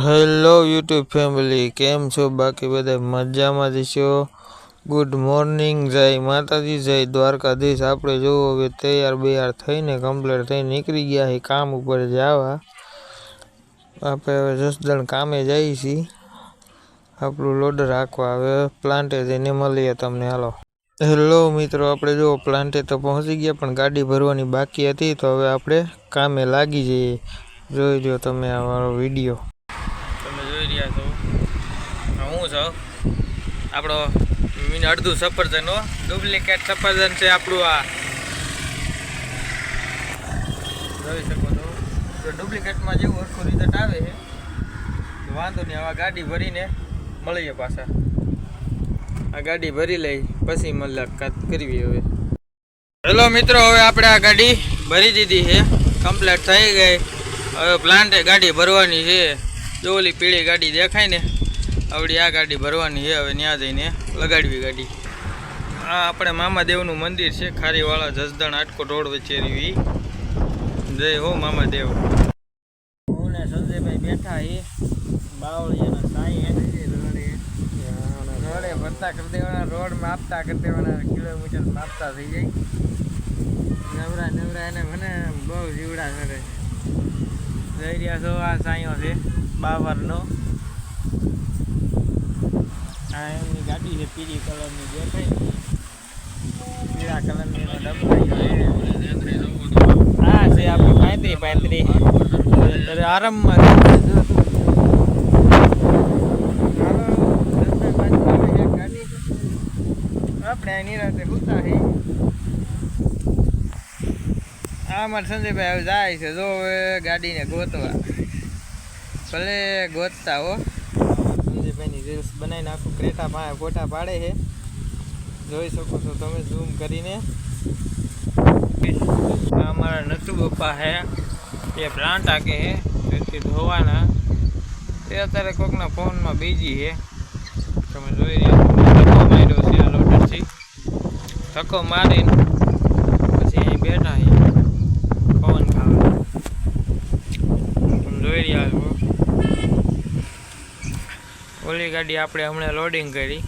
Hello YouTube family, કેમ છો? બાકી બધા મજામાં છો? ગુડ મોર્નિંગ, જય માતાજી, જય દ્વારકાધીશ. આપણે જોવો હવે તૈયાર બૈયાર થઈને કમ્પ્લીટ થઈને નીકળી ગયા છે કામ ઉપર જવા આપણે હવે જસદણ કામે જઈએ છીએ. આપણું લોડર રાખવા હવે પ્લાન્ટે જઈને મળીએ તમને, હાલો. હેલો મિત્રો, આપણે જો પ્લાન્ટે તો પહોંચી ગયા, પણ ગાડી ભરવાની બાકી હતી, તો હવે આપણે કામે લાગી જઈએ. જોઈ લો તમે અમારો વીડિયો. છો હું છો. આપણો મીન અડધું સફરજન, હો. ડુપ્લિકેટ સફરજન છે આપણું આ. જોઈ શકો છો. જો ડુપ્લિકેટમાં જેવું હરખું રિઝલ્ટ આવે છે, તો વાંધો નહીં આવા ગાડી ભરીને મળીએ પાછા. આ ગાડી ભરી લઈ, પછી મુલાકાત કરવી હવે. હેલો મિત્રો, હવે આપણે આ ગાડી ભરી દીધી છે. કમ્પ્લીટ થઈ ગઈ. હવે પ્લાન્ટે ગાડી ભરવાની છે. જો ઓલી પીળી ગાડી દેખાય ને, આવડી આ ગાડી ભરવાની છે, હવે ત્યાં જઈને લગાડવી ગાડી. આ આપણે મામાદેવનું મંદિર છે, ખારીવાળા જસદણ આટકોટ રોડ વચ્ચે રહી જય હો મામાદેવ. હું ને સંજયભાઈ બેઠા એ બાવળી એના સાંઈ રોડે. ભરતા કરી દેવાના, રોડ માપતા કરી દેવાના, કિલોમીટર માપતા થઈ જાય. નવરા નવરા એને મને બહુ જીવડા કરે જઈ રહ્યા છો આ સાંયો છે, બાવરનો. આ એમની ગાડી છે પીળી કલરની, દેખાય પીળા કલરની એનો ડબ્બાયો હા છે. આપણી પાંત્રી પાંત્રી. ત્યારે આરામમાં આપણે આ નિરાતે ઉતા આ અમારે સંજયભાઈ હવે જાય છે, જો હવે ગાડીને ગોતવા. ભલે ગોતતા હો. સંજયભાઈની રીલ્સ બનાવીને આખું ક્રેટા પાસે ફોટા પાડે છે. જોઈ શકો છો તમે ઝૂમ કરીને. અમારા નટુ પપ્પા હે એ પ્લાન્ટ આકે હે તેથી ધોવાના. તે અત્યારે કોકના ફોનમાં બીજી છે. તમે જોઈ રહ્યા છો માર્યો છે આ લોડરથી ધક્કો મારીને પછી અહીં બેઠા છે પવન ખાવા તમે જોઈ રહ્યા છો ઓલી ગાડી આપણે હમણાં લોડિંગ કરી.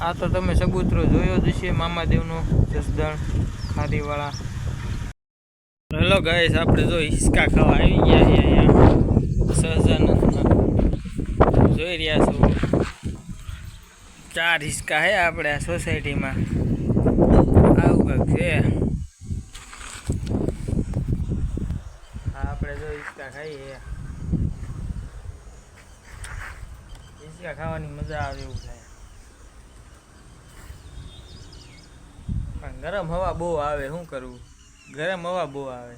આ તો તમે સગુતરો જોયો જ છે મામાદેવનો જસદણ, ખારીવાળા. હેલો ગાઈસ આપણે જો હિસકા ખાવા આવી ગયા છે અહીંયા જોઈ રહ્યા છો. ચાર હિસકા છે આપણે આ સોસાયટીમાં આવું કંઈક છે. આપણે જો હિસકા ખાઈએ. હિસકા ખાવાની મજા આવે એવું થાય. પણ ગરમ હવા બહુ આવે, શું કરવું? ગરમ હવા બહુ આવે.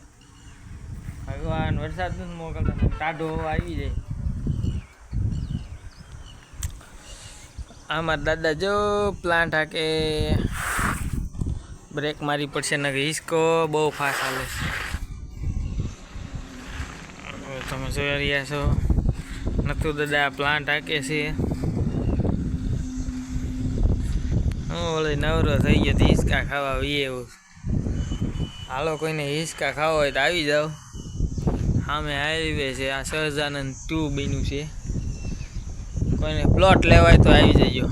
ભગવાન, વરસાદ નથી મોકલતા ટાઢો હવા આવી જાય. આમાં દાદા જો પ્લાન્ટ હાકે. બ્રેક મારી પડશે ને હિસકો બહુ ફાસ્ટ હાલે તમે જોઈ રહ્યા છો. નતું દાદા પ્લાન્ટ હાકે છે. ઓલી નવરો થઈ ગયો તો હિસકા ખાવા આવીએ એવું. હાલો કોઈને હિસકા ખાવા હોય તો આવી જાઓ. સામે હાઈવે છે, આ સહજાનંદ ટુ બન્યું છે. કોઈને પ્લોટ લેવાય તો આવી જજો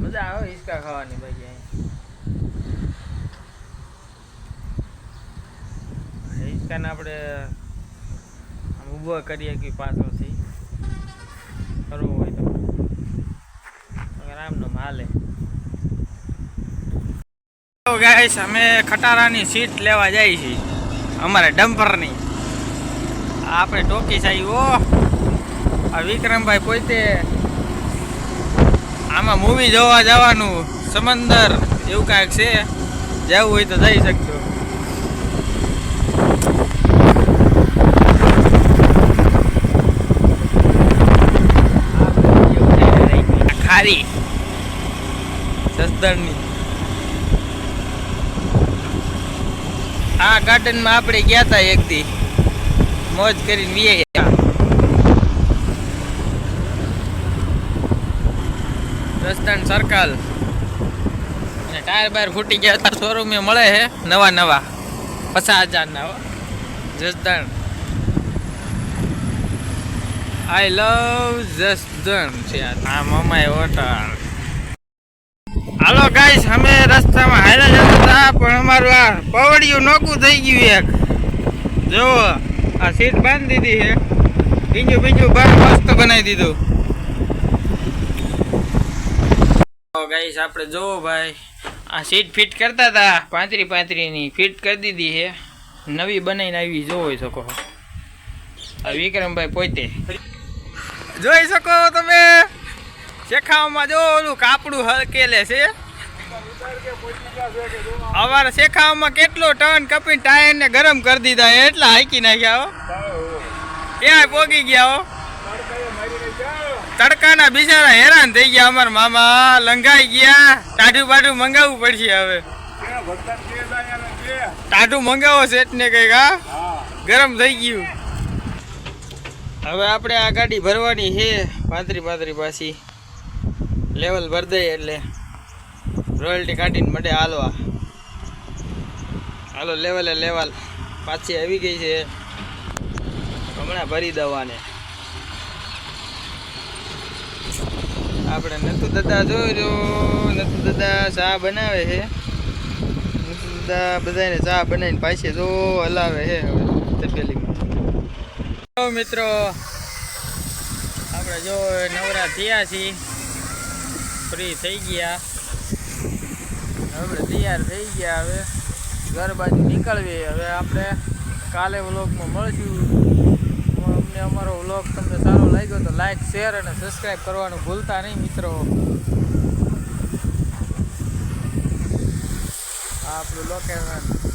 મજા આવે હિસકા ખાવાની ભાઈ અહીં. હિસકાને આપણે ઊભો કરીએ કે પાછળથી. કરવું હોય તો. આમનો હાલે ગાઈસ અમે ખટારાની સીટ લેવા જઈએ છીએ અમારે ડમ્પરની. આપણે ટોકી ઓ. આ વિક્રમભાઈ પોતે આમાં મૂવી જોવા જવાનું. સમંદર, એવું કાંઈક છે. જવું હોય તો જઈ શકશો. ખારી. સસ્તરની આ ગાર્ડનમાં આપણે ગયા હતા એક દી. મોજ કરીને વીએ રસ્તાન સર્કલ અને ટાયર બાયર ફૂટી ગયા હતા શોરૂમે મળે છે. નવા નવા. પચાસ હજારના જસદણ. આઈ લવ જસદણ છે આ. મમાઈ હોટલ. હાલો ગાઈસ અમે રસ્તામાં હાલ્યા જતા હતા, પણ અમારું આ પવડિયું નોકું થઈ ગયું એક. જુઓ, આ સીટ બાંધી દીધી છે. બીજું બીજું બાર મસ્ત બનાવી દીધું. ગાઈસ આપણે જોવો ભાઈ. આ સીટ ફિટ કરતા હતા પાંત્રી પાંત્રીની ફિટ કરી દીધી છે. નવી બનાવીને આવી જોઈ શકો આ વિક્રમભાઈ પોતે. જોઈ શકો તમે? શેખાવામાં જો ઓલું કાપડું હલકેલે છે. અમારે શેખાવામાં કેટલો ટન કપીને ટાયર ને ગરમ કરી દીધા એટલા હાકી નાખ્યા ક્યાંય પોગી ગયા હો. તડકાના બિચારા હેરાન થઈ ગયા અમારા મામા, લંઘાઈ ગયા. ટાઢું બાઢું મંગાવવું પડશે હવે. ટાઢું મંગાવો સેટ ને કંઈક, હા? ગરમ થઈ ગયું. હવે આપણે આ ગાડી ભરવાની છે. પાંત્રી પાંત્રી પાછી. લેવલ ભર દઈએ એટલે. રોયલ્ટી કાઢીને માટે હાલવા. હાલો લેવલે લેવલ પાછી આવી ગઈ છે. હમણાં ભરી દવાને. આપણે નથુ દાદા રહ્યો. નથુ દાદા ચા બનાવે છે. નથુ દાદા બધાને ચા બનાવીને પાછી જો હલાવે છે હવે તપેલીમાં. મિત્રો, આપણે જો નવરા થયા છીએ. ફ્રી થઈ ગયા. આપણે તૈયાર થઈ ગયા હવે. ઘર બાજુ નીકળવી. હવે આપણે કાલે વ્લોગમાં મળશું. અમારો વ્લોગ તમને સારો લાગ્યો તો લાઈક શેર અને સબસ્ક્રાઈબ કરવાનું ભૂલતા નહીં મિત્રો. આપણું લોકેશન